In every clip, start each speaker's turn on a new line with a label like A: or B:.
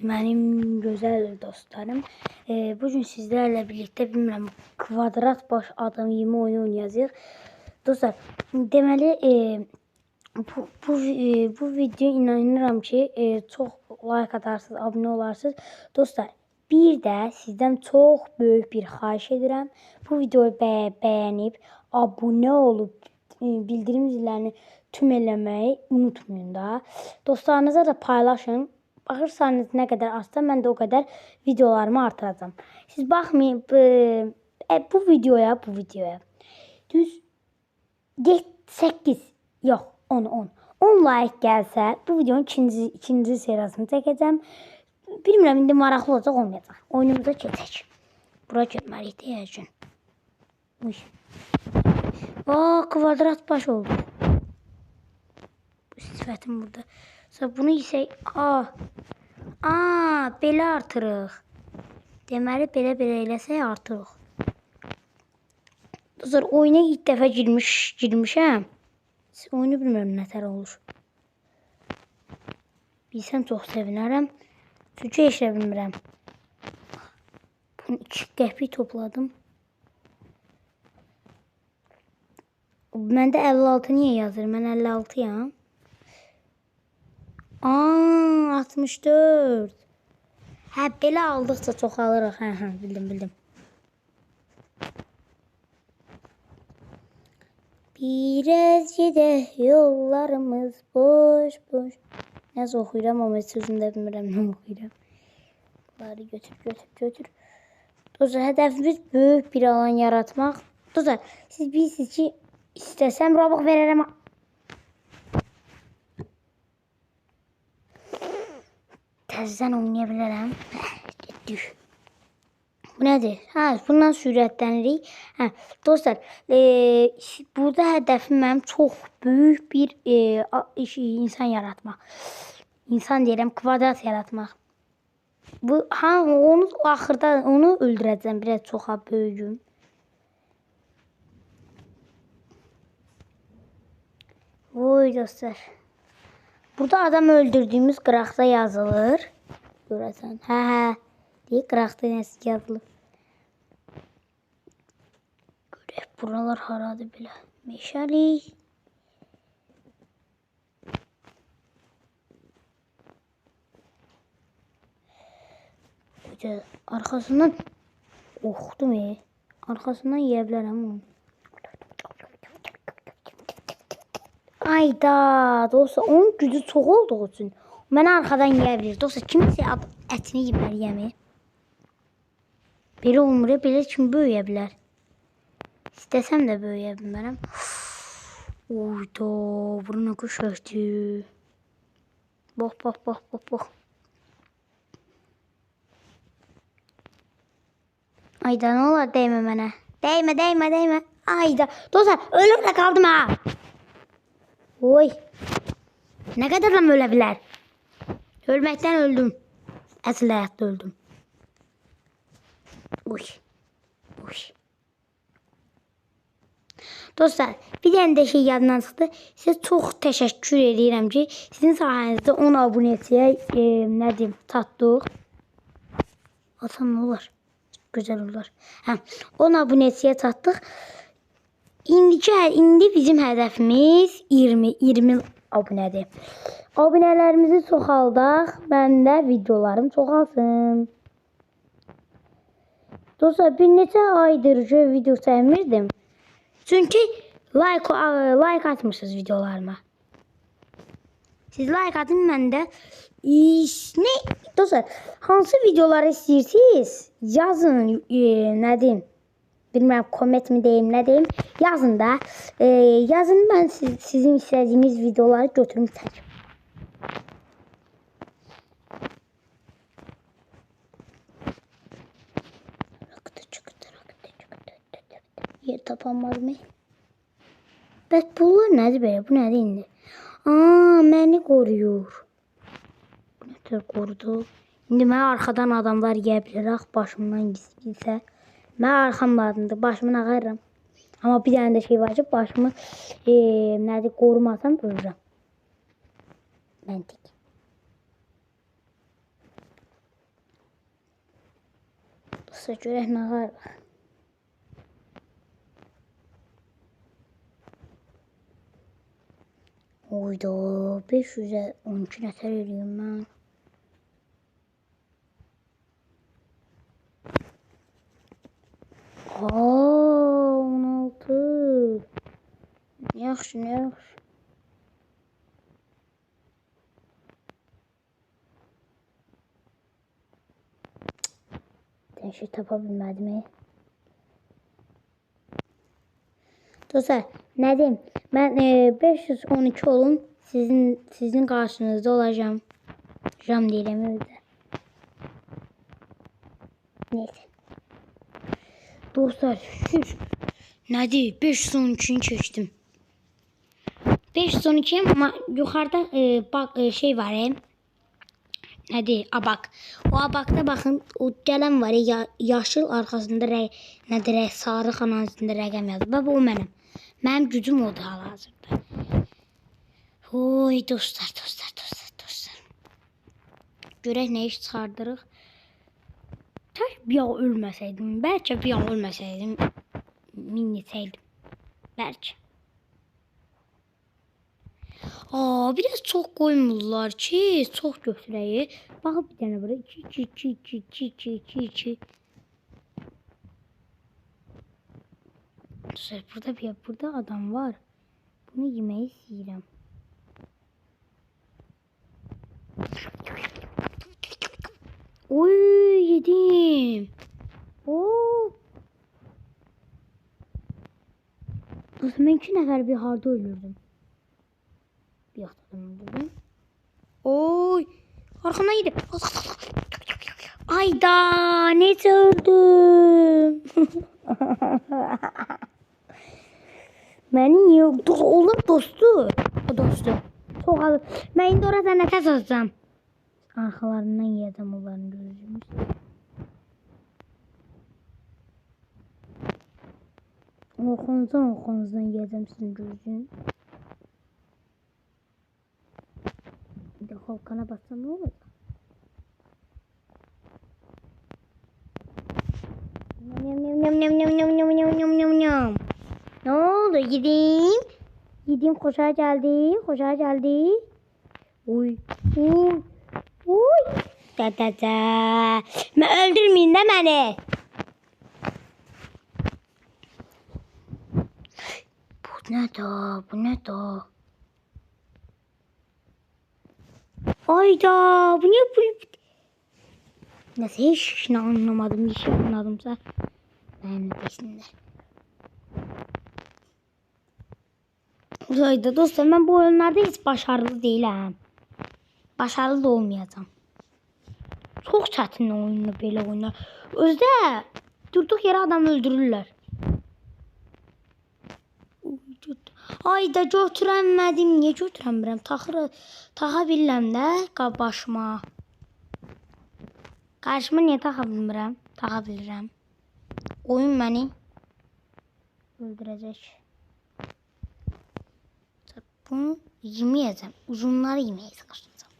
A: Benim güzel dostlarım. Ee, bugün sizlerle birlikte bilmirəm kvadrat baş adam yemi oyunu oynayacağıq. Dostlar, deməli e, bu bu e, bu video inanıram ki, e, çox like atarsınız, abunə olarsınız. Dostlar, bir də sizdən çox böyük bir xahiş edirəm. Bu videoyu bə bəyənib, abunə olub, e, bildirim zillərini tüm eləməyi unutmayın da. Dostlarınıza da paylaşın. Baxırsanız nə qədər artsa, mən də o qədər videolarımı artıracağam. Siz baxmayın bu, e, bu videoya, bu videoya. Düz 8 yox 10 10. 10 like gəlsə bu videonun ikinci ikinci seriyasını çəkəcəm. Bilmirəm indi maraqlı olacaq olmayacaq. Oyunumuza keçək. Bura getməliyik üçün. Uy. Aa kvadrat baş oldu. Bu sifətim burada. Sonra bunu isə a a belə artırıq. Deməli belə belə eləsək artırıq. Dostlar oyuna ilk dəfə girmiş girmişəm. Oyunu bilmirəm nətər olur. Bilsəm çox sevinərəm. Çünki heç nə bilmirəm. Bunu 2 qəpik topladım. Məndə 56 niyə yazır? Mən 56-yam. Aa, 64. Hə, belə aldıqca çoxalırıq. Hə, hə, bildim, bildim. Biraz gedək yollarımız boş boş. Nəsə oxuyuram amma sözünü də bilmirəm nə oxuyuram. Bunları götür, götür, götür. Dostlar, hədəfimiz böyük bir alan yaratmaq. Dostlar, siz bilirsiniz ki, istəsəm Robux verərəm. Təzədən oynaya bilərəm. Getdik. Bu nədir? Hə, bundan sürətlənirik. Hə, dostlar, e, burada hədəfim mənim çox böyük bir e, insan yaratmaq. İnsan deyirəm, kvadrat yaratmaq. Bu ha onu axırda onu öldürəcəm, biraz çoxa böyüyüm. Oy dostlar. Burada adam öldürdüyümüz qıraqda yazılır. Görəsən. Hə, hə. Deyə qıraqda nəsə yazılır. Görək buralar haradır belə. Meşəlik. Hoca arkasından oxdum e. Arkasından yeyə bilərəm onu. Ayda, dostlar onun gücü çox olduğu üçün mənə arxadan yeyə bilir. Dostlar kimsə ətini yeməli yemi. Belə olmur, belə kim böyüyə bilər? İstəsəm də böyüyə bilmərəm. Uyda, bura nə qəşəngdir. Bax, bax, bax, bax, bax. Ayda nə olar dəymə mənə. Dəymə, dəymə, dəymə. Ayda. Dostlar, ölümlə qaldım ha. Oy. Nə qədər adam ölə bilər? Ölməkdən öldüm. Əsl həyatda öldüm. Uy. Uy. Dostlar, bir dənə də şey yadımdan çıxdı. Sizə çox təşəkkür edirəm ki, sizin sayənizdə 10 abunəçiyə e, nə deyim, çatdıq. Atam olar? Gözəl olar. Hə, 10 abunəçiyə çatdıq. İndiki indi bizim hədəfimiz 20 20 abunədir. Abunələrimizi çoxaldaq, məndə videolarım çoxalsın. Dostlar, bir neçə aydır ki video çəkmirdim. Çünki like like atmırsınız videolarıma. Siz like atın mən də iş nə dostlar, hansı videoları istəyirsiniz? Yazın, e, nə deyim? Bilmirəm, komment mi deyim, nə deyim? Yazın da. E, yazın mən siz, sizin istədiyiniz videoları götürüm çəkim. Yer tapamaz mı? Bəs bunlar nədir belə? Bu nədir indi? Aa, məni qoruyur. Nətər qorudu? İndi mənə arxadan adamlar yeyə bilər, ax başımdan gizlsə. Ben arkamlarında başımına ağırırım. Ama bir tane de şey var ki başımı e, nerede korumasam ölürüm. Mentik. Saç örek ne ağır. Oyda 512 nəfər eləyim mən. Aa, 16. Yaxşı, yaxşı. Dənşi tapa bilmədim. Dostlar, nə deyim? Mən e, 512 olun, sizin sizin qarşınızda olacağam. Jam deyirəm evdə. Neyse. Dostlar, şükür. Nədir? 512-ni keçdim. 512 amma yuxarıda e, bak e, şey var, e. Nədir? Abak. O abakda baxın, o gələn var, ya, yaşıl arxasında rəy, nədir? Rəy, sarı xanasında rəqəm yazıb. Baba o mənim. Mənim gücüm odur hal-hazırda. Oy dostlar, dostlar, dostlar, dostlar. Görək nə iş çıxardırıq. Taş bir an ölmeseydim. Belki bir an ölmeseydim. Minnetseydim. Belki. Aa biraz çok koymurlar ki. Çok götürəyi. Bax bir tane böyle. Çi çi çi çi çi çi çi çi. Dostlar burada bir burada adam var. Bunu yemeyi istəyirəm. Oy! Yedim. Oo. Mən iki nəfər bir harda öldürdüm. Bir yaxtadan öldürdüm. Oy, arxamdan yedi. Ayda, necə öldüm? Məni niyə do oğlum dostu? O dostu. Çox alır. Mən indi orada nəfəs alacağam. Arxalarından yeyəcəm onların gözümüz. Oxunuzdan oxunuzdan yeyəcəm sizin gözünü. Bir də halkana bassam nə olur? Ne oldu? Gideyim. Gideyim koşa geldi. Koşa geldi. Uy. Uy. Uy. Da da da. Ben öldürmeyin de beni. Ne da? Bu ne da? Ayda bu ne bu? Nasıl hiç işini anlamadım. Bir şey anladımsa benim desinler. Uzayda dostlar ben bu oyunlarda hiç başarılı değilim. Başarılı da olmayacağım. Çok çətin oyunu belə oyunlar. Özdə durduq yerə adam öldürürlər. Ayda götürəmədim. Niyə götürəmirəm? Taxır, taxa bilirəm də başıma. Qarşıma niyə taxa bilmirəm? Taxa bilirəm. Oyun məni öldürəcək. Bunu yemeyeceğim. Uzunları yemeye çalışacağım.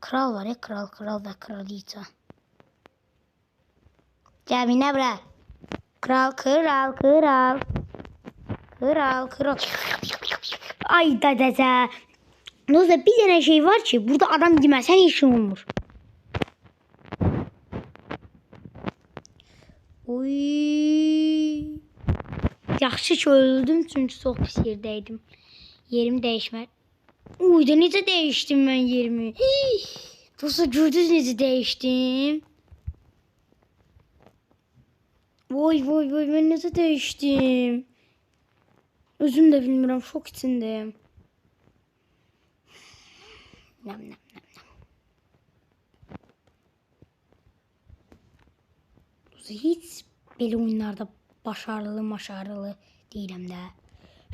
A: Kral var ya kral kral ve kraliçe. Cemine bırak. Kral kral kral. Kral kral. Ay da da da. Dostlar bir tane şey var ki burada adam yemezsen işin olmur. Oy. Yaxşı ki öldüm çünkü çox pis yerdəydim. Yerim değişmez. Uy da necə değiştim ben yerimi. Dostlar gördünüz necə değiştim. Vay vay vay ben necə değiştim. Özüm de bilmirəm şok içindeyim. Nam nam nam nam. Hiç belə oyunlarda başarılı maşarılı değilim də.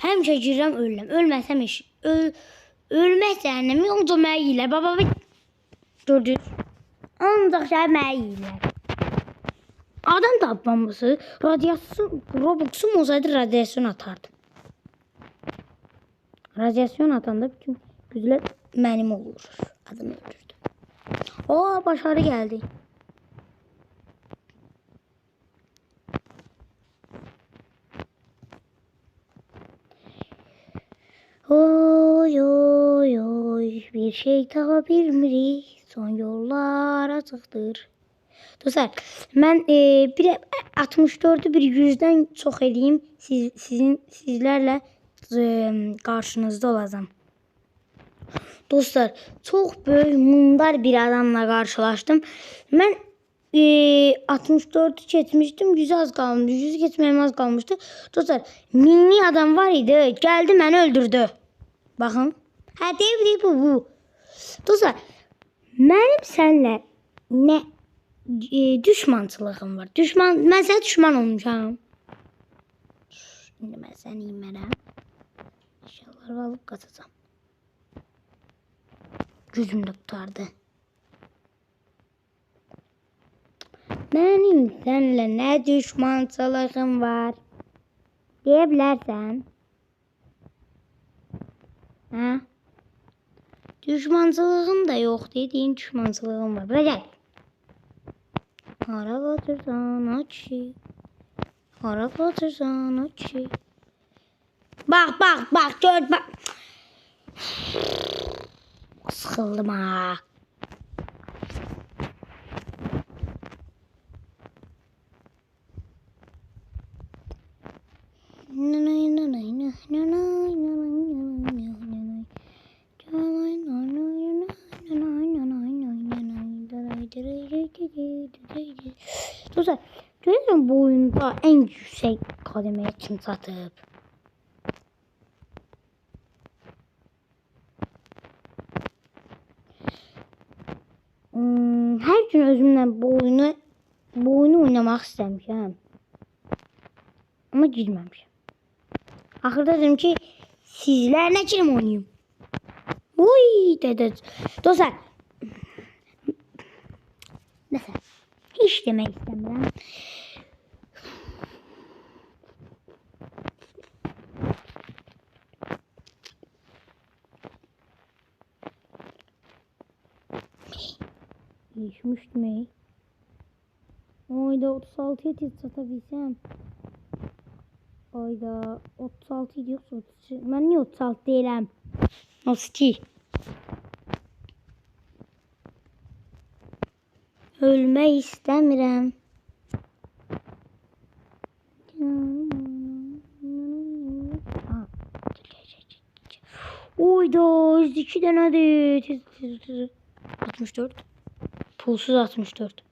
A: Həmişə girirəm ölürəm. Ölməsəm iş. Öl ölmək cəhənnəmi onca mənə. Baba gördünüz. Ancaq şey mənə yeyirlər. Adam tapmaması radyasyon Robux'um olsaydı radyasyon atardım. Radyasyon atanda bütün güçler benim olur. Adamı öldürdüm. Aa başarı geldi. Oy oy oy bir şey daha bir miri son yollara çıktır. Dostlar ben e, bir 64'ü bir yüzden çok edeyim. Siz, sizin sizlerle qarşınızda olacağam. Dostlar, çox böyük mundar bir adamla qarşılaşdım. Mən e, 64'ü keçmişdim. 100 az qalmışdı. 100 keçməyim az qalmışdı. Dostlar, minli adam var idi. Gəldi məni öldürdü. Baxın. Hə, deyib deyib bu. Dostlar, mənim sənlə nə e, düşmançılığım var. Düşman, mən sənə düşman olmuşam. İndi mən səni yemərəm blokları alıp katacağım. Gözümde kurtardı. Benim seninle ne düşmançılığım var diyebilirsen. Ha? Düşmançılığım da yok dediğin düşmançılığım var. Bırak gel. Harap atırsan açı. Harap atırsan açı. Bak bak bak gör bak. Sıkıldım ha. Dostlar, görüyor musun bu oyunda en yüksek kademeye kim satıp? Oynamaq istəmişəm. Amma girməmişəm. Axırda dedim ki, sizlər nə kirim oynayım? Uy dedi. Dostlar. Nəsə. Heç demək istəmirəm. Düşmüştüm ey. Oyda 36'ya tilt satabilsem. Oyda 36 yoksa 36. Ben niye 36 değilim? Nasıl ki? Ölme istemiyorum. Oyda 102 tane de 64 pulsuz 64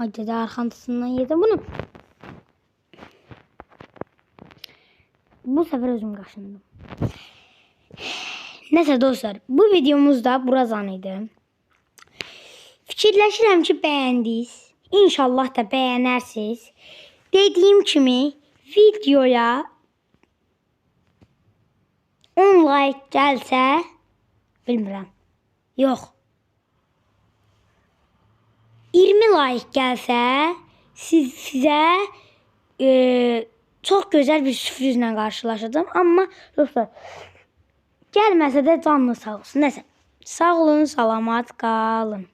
A: Hadi de arkasından yedim bunu. Bu sefer özüm qaşındım. Nəsə dostlar, bu videomuz da buradan idi. Fikirləşirəm ki, bəyəndiniz. İnşallah da bəyənərsiniz. Dediyim kimi videoya 10 like gəlsə, bilmirəm. Yox. 20 like gəlsə, siz sizə e, çok güzel bir sürprizle karşılaşacağım. Ama dostlar gelmese de canlı sağ olsun. Neyse. Sağ olun, salamat kalın.